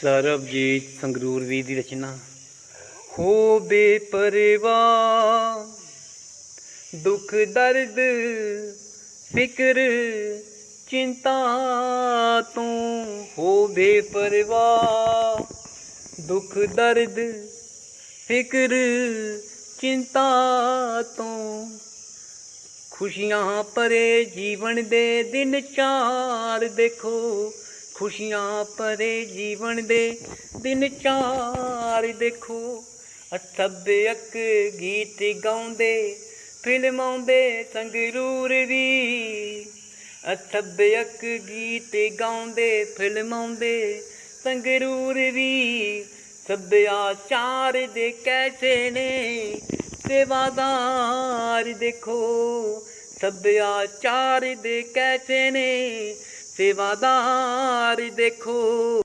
ਸਰਬਜੀਤ ਸੰਗਰੂਰ ਵੀ ਦੀ ਰਚਨਾ। ਹੋ ਬੇਪਰਵਾਹ ਦੁੱਖ ਦਰਦ, ਫਿਕਰ, ਚਿੰਤਾ ਤੂੰ ਹੋ ਬੇਪਰਵਾਹ ਦੁੱਖ ਦਰਦ, ਫਿਕਰ, ਚਿੰਤਾ ਤੂੰ ਖੁਸ਼ੀਆਂ ਭਰੇ ਜੀਵਨ ਦੇ ਦਿਨ ਚਾਰ ਦੇਖੋ। ਖੁਸ਼ੀਆਂ ਭਰੇ ਜੀਵਨ ਦੇ ਦਿਨ ਚਾਰ ਦੇਖੋ। ਅਠੱਬਿਅਕ ਗੀਤ ਗਾਉਂਦੇ, ਫਿਲਮ ਆਉਂਦੇ ਸੰਗਰੂਰ ਵੀ ਅਠੱਬਿਅਕ ਗੀਤ ਗਾਉਂਦੇ ਫਿਲਮਾਉਂਦੇ ਸੰਗਰੂਰ ਵੀ ਸੱਭਿਆਚਾਰ ਦੇ ਕੈਸੇ ਨੇ? ਸੇਵਾਦਾਰ ਦੇਖੋ ਸੱਭਿਆਚਾਰ ਦੇ ਕੈਸੇ ਨੇ? ਸੇਵਾਦਾਰ ਦੇਖੋ।